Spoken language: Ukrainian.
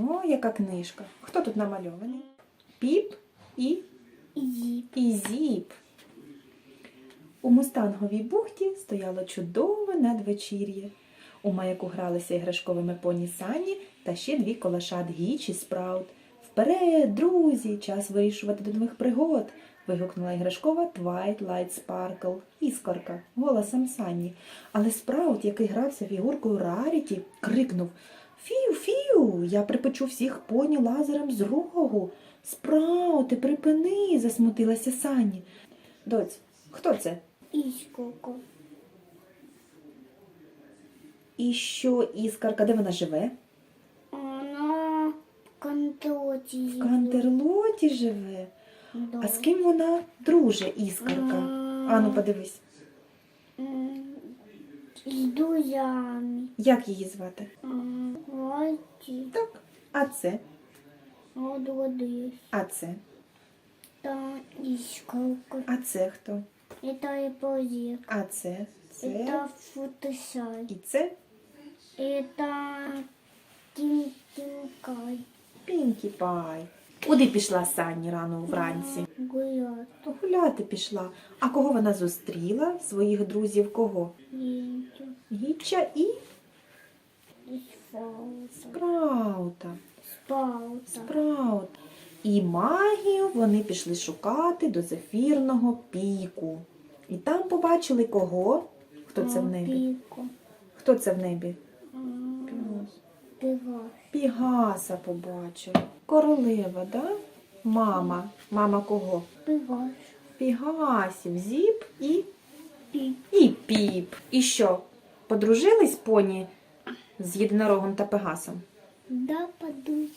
О, яка книжка. Хто тут намальований? Піп і, Зіп. і зіп. У мустанговій бухті стояло чудове надвечір'я. У маяку гралися іграшковими поні Сані та ще дві колошат Гіч і Спраут. Вперед, друзі! Час вирішувати до нових пригод. вигукнула іграшкова Twilight Sparkle, іскорка, голосом Санні. Але Спраут, який грався фігуркою Раріті, крикнув Фію, фію, я припечу всіх поні лазером з рогу. Спраути, припини, засмутилася Санні. Доць, хто це? Іскоко. І що іскарка, де вона живе? Вона в контоті. В Кантерлоті живе. Да. А з ким вона друже, іскарка? Ану, подивись. М, З друзями. Як її звати? М, Лайки. Так. А це? Рододис. А це? Та іскоко. А це хто? Это ипозик. А це? Це? Это фотосай. І це? Это Тинтинкай. Пінкі Пай. Куди пішла Санні рано вранці? Гулять. То гуляти пішла. А кого вона зустріла? Своїх друзів кого? Ленту. Гіча і И фаута. Спраута. Спраут. І магію вони пішли шукати до зефірного піку. І там побачили кого? Хто це в небі? Хто це в небі? Пігас. Пігаса побачили. Королева, да? Мама. Мама кого? Пегас. Пігасів, зіп і, Пип. і піп. І що? Подружились поні з єдинорогом та пегасом? Да, подуй.